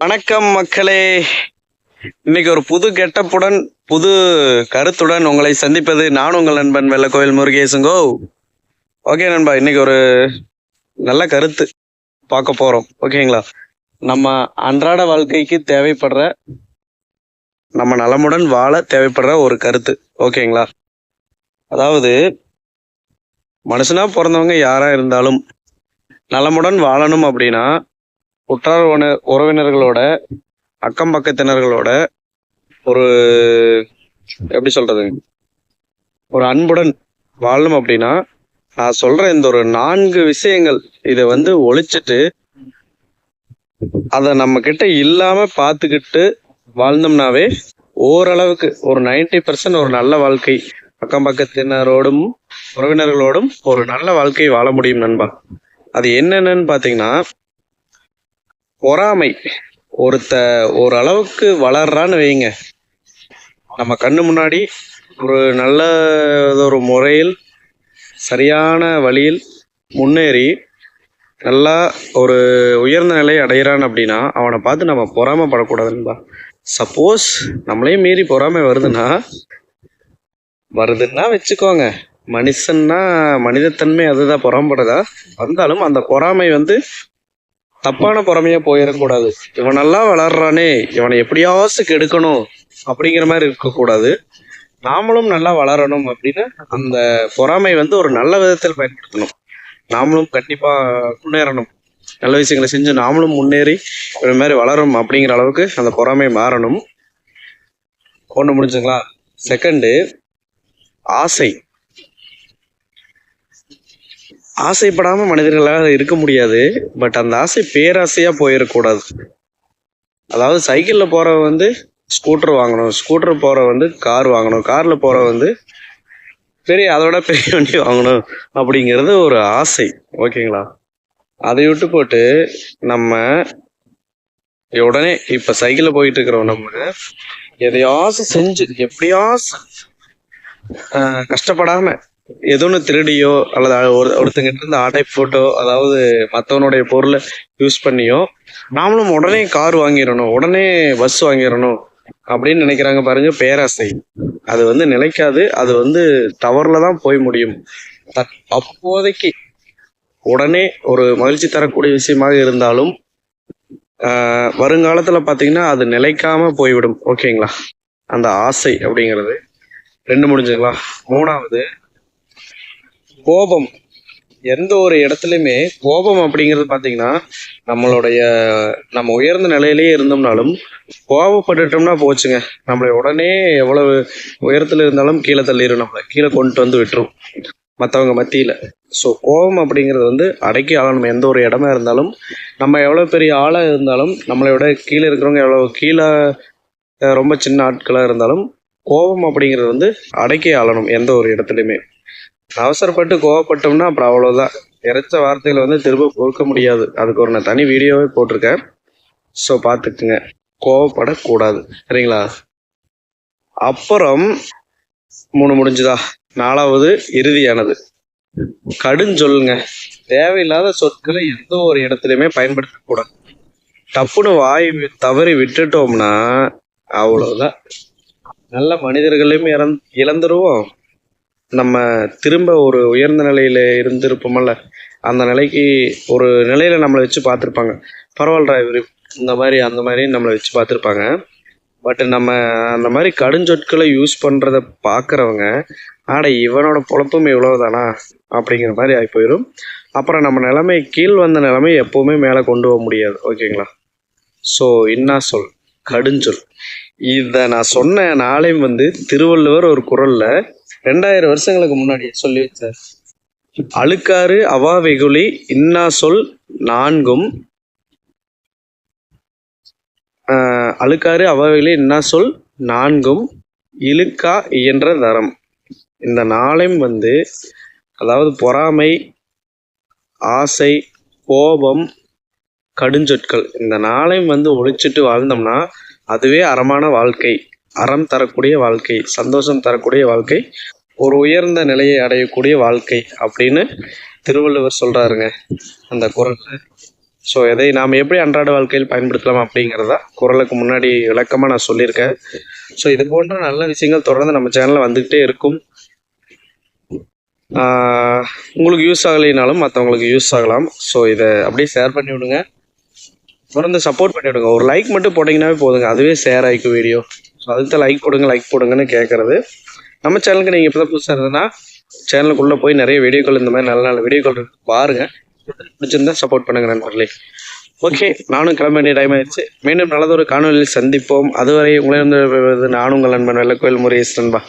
வணக்கம் மக்களே. இன்னைக்கு ஒரு புது கெட்டப்புடன் புது கருத்துடன் உங்களை சந்திப்பது நான் உங்கள் நண்பன் வெள்ளக்கோயில் முருகேசுங்கோ ஓகே நண்பா இன்னைக்கு ஒரு நல்ல கருத்து பார்க்க போறோம். ஓகேங்களா? நம்ம அன்றாட வாழ்க்கைக்கு தேவைப்படுற நம்ம நலமுடன் வாழ தேவைப்படுற ஒரு கருத்து. ஓகேங்களா? அதாவது மனுஷனா பிறந்தவங்க யாரா இருந்தாலும் நலமுடன் வாழணும் அப்படின்னா உற்றார் உறவினர்களோட அக்கம் பக்கத்தினர்களோட ஒரு எப்படி சொல்றது? ஒரு அன்புடன் வாழணும் அப்படின்னா நான் சொல்ற இந்த ஒரு நான்கு விஷயங்கள் இதை வந்து ஒழிச்சிட்டு அதை நம்ம கிட்ட இல்லாம பார்த்துக்கிட்டு வாழ்ந்தோம்னாவே ஓரளவுக்கு ஒரு 90% பர்சன்ட் ஒரு நல்ல வாழ்க்கை. அக்கம் பக்கத்தினரோடும் உறவினர்களோடும் ஒரு நல்ல வாழ்க்கை வாழ முடியும் நண்பா. அது என்னென்னு பாத்தீங்கன்னா பொறாமை. ஒருத்த ஓரளவுக்கு வளர்றான்னு வைங்க. நம்ம கண்ணு முன்னாடி ஒரு நல்ல ஒரு முறையில் சரியான வழியில் முன்னேறி நல்லா ஒரு உயர்ந்த நிலை அடைகிறான் அப்படின்னா அவனை பார்த்து நம்ம பொறாமப்படக்கூடாதுன்பா சப்போஸ் நம்மளையும் மீறி பொறாமை வருதுன்னா வருதுன்னா வச்சுக்கோங்க. மனுஷன்னா மனிதத்தன்மை அதுதான் பொறாமப்படுதா? வந்தாலும் அந்த பொறாமை வந்து தப்பான பொறாமையா போயிடக்கூடாது. இவனெல்லாம் வளர்றானே இவனை எப்படியாவது கெடுக்கணும் அப்படிங்கிற மாதிரி இருக்கக்கூடாது. நாமளும் நல்லா வளரணும் அப்படின்னு அந்த பொறாமை வந்து ஒரு நல்ல விதத்தில் பயன்படுத்தணும். நாமளும் கண்டிப்பா முன்னேறணும். நல்ல விஷயங்களை செஞ்சு நாமளும் முன்னேறி இந்த மாதிரி வளரும் அப்படிங்கிற அளவுக்கு அந்த பொறாமை மாறணும். ஒன்று முடிஞ்சுங்களா? செகண்டு ஆசை. ஆசைப்படாமல் மனிதர்களால் இருக்க முடியாது பட் அந்த ஆசை பேராசையாக போயிடக்கூடாது அதாவது சைக்கிளில் போகிற வந்து ஸ்கூட்டர் வாங்கணும் ஸ்கூட்டர் போகிற வந்து கார் வாங்கணும் காரில் போகிற வந்து பெரிய அதோட பெரிய வண்டி வாங்கணும் அப்படிங்கிறது ஒரு ஆசை ஓகேங்களா? அதை விட்டு போட்டு நம்ம உடனே இப்போ சைக்கிளில் போயிட்டு இருக்கிறோம் நம்ம எதையாச்சும் செஞ்சு எப்படியாச்சும் கஷ்டப்படாமல் ஏதோ ஒன்று திருடியோ அல்லது ஒரு ஒருத்தங்கிட்ட இருந்து ஆடை போட்டோ அதாவது மற்றவனுடைய பொருளை யூஸ் பண்ணியோ நாமளும் உடனே கார் வாங்கிடணும் உடனே பஸ் வாங்கிடணும் அப்படின்னு நினைக்கிறாங்க பாருங்க பேராசை. அது வந்து நிலைக்காது அது வந்து தவறில் தான் போய் முடியும். அப்போதைக்கு உடனே ஒரு மகிழ்ச்சி தரக்கூடிய விஷயமாக இருந்தாலும் ஆஹ், வருங்காலத்துல பாத்தீங்கன்னா அது நிலைக்காம போய்விடும். ஓகேங்களா அந்த ஆசை அப்படிங்கிறது. ரெண்டு முடிஞ்சுங்களா? மூணாவது கோபம். எந்த ஒரு இடத்துலையுமே கோபம் அப்படிங்கிறது பார்த்தீங்கன்னா நம்மளுடைய நம்ம உயர்ந்த நிலையிலேயே இருந்தோம்னாலும் கோபப்பட்டுட்டோம்னா போச்சுங்க. நம்மளை உடனே எவ்வளவு உயரத்தில் இருந்தாலும் கீழே தள்ளிடும் நம்மளை. கீழே கொண்டு வந்து விட்டுரும். மற்றவங்க மத்தியில். ஸோ கோபம் அப்படிங்கிறது வந்து அடக்கி ஆளணும். எந்த ஒரு இடமா இருந்தாலும் நம்ம எவ்வளோ பெரிய ஆளாக இருந்தாலும் நம்மளை விட கீழே இருக்கிறவங்க எவ்வளோ கீழே ரொம்ப சின்ன ஆட்களாக இருந்தாலும் கோபம் அப்படிங்கிறது வந்து அடக்கி ஆளணும் எந்த ஒரு இடத்துலையுமே. அவசரப்பட்டு கோவப்பட்டோம்னா அப்புறம் அவ்வளோதான் இறைச்ச வார்த்தைகளை வந்து திரும்ப கொடுக்க முடியாது. அதுக்கு ஒரு நான் தனி வீடியோவே போட்டிருக்கேன். ஸோ பார்த்துக்குங்க. கோவப்படக்கூடாது. சரிங்களா? அப்புறம் மூணு முடிஞ்சுதா? நாலாவது இறுதியானது. கடுஞ்சொல்லுங்க தேவையில்லாத சொற்களை எந்த ஒரு இடத்துலையுமே பயன்படுத்தக்கூடாது. டப்புன்னு வாய் தவறி விட்டுட்டோம்னா அவ்வளோதான் நல்ல மனிதர்களையும் இறந் இழந்துருவோம். நம்ம திரும்ப ஒரு உயர்ந்த நிலையில் இருந்திருப்போமல்ல அந்த நிலைக்கு ஒரு நிலையில நம்மளை வச்சு பார்த்துருப்பாங்க. பரவாயில்லடா இவர் இந்த மாதிரி அந்த மாதிரி நம்மளை வச்சு பார்த்துருப்பாங்க. பட் நம்ம அந்த மாதிரி கடுஞ்சொற்களை யூஸ் பண்ணுறத பார்க்குறவங்க ஆட இவனோட பொழப்பும் இவ்வளவுதானா? அப்படிங்கிற மாதிரி ஆகி போயிடும் அப்புறம் நம்ம நிலைமை கீழ் வந்த நிலைமை எப்போவுமே மேலே கொண்டு போக முடியாது. ஓகேங்களா? ஸோ இன்னா சொல் கடுஞ்சொல். இதை நான் சொன்ன நாளையும் வந்து திருவள்ளுவர் ஒரு குரலில் ரெண்டாயிரம் வருஷங்களுக்கு முன்னாடி சொல்லி வச்சார். அழுக்காறு அவா வெகுளி இன்னா சொல் நான்கும். அழுக்காறு அவா வெகுளி இன்னா சொல் நான்கும். இழுக்கா இயன்ற தரம். இந்த நாளையும் வந்து அதாவது பொறாமை ஆசை கோபம் கடுஞ்சொற்கள் இந்த நாளையும் வந்து ஒழிச்சிட்டு வாழ்ந்தோம்னா அதுவே அறமான வாழ்க்கை. அறம் தரக்கூடிய வாழ்க்கை சந்தோஷம் தரக்கூடிய வாழ்க்கை ஒரு உயர்ந்த நிலையை அடையக்கூடிய வாழ்க்கை அப்படின்னு திருவள்ளுவர் சொல்கிறாருங்க அந்த குரல்ல. ஸோ எதை நாம் எப்படி அன்றாட வாழ்க்கையில் பயன்படுத்தலாம் அப்படிங்கிறதா குரலுக்கு முன்னாடி விளக்கமாக நான் சொல்லியிருக்கேன். ஸோ இது போன்ற நல்ல விஷயங்கள் தொடர்ந்து நம்ம சேனலில் வந்துக்கிட்டே இருக்கும். உங்களுக்கு யூஸ் ஆகலைனாலும் மற்றவங்களுக்கு யூஸ் ஆகலாம். ஸோ இதை அப்படியே ஷேர் பண்ணி விடுங்க. தொடர்ந்து சப்போர்ட் பண்ணி விடுங்க. ஒரு லைக் மட்டும் போட்டிங்கன்னாவே போதுங்க. அதுவே ஷேர் ஆகிக்கும் வீடியோ ஸோ அதுக்கு லைக் போடுங்க லைக் போடுங்கன்னு கேட்குறது நம்ம சேனலுக்கு நீங்கள் இப்போ தான் புதுசாக இருந்ததுன்னா சேனலுக்குள்ளே போய் நிறைய வீடியோக்கள் இந்த மாதிரி நல்ல நல்ல வீடியோக்கள் இருக்கு பாருங்கள் பிடிச்சிருந்தா சப்போர்ட் பண்ணுங்கள் நண்பர்களே. ஓகே நானும் கிளம்ப வேண்டிய டைம் ஆயிடுச்சு. மீண்டும் நல்லதொரு காணொலியில் சந்திப்போம். அதுவரை உங்களிடம் நானும் உங்கள் நண்பன் வெள்ளக்கோயில் முருகேஷ் நண்பா.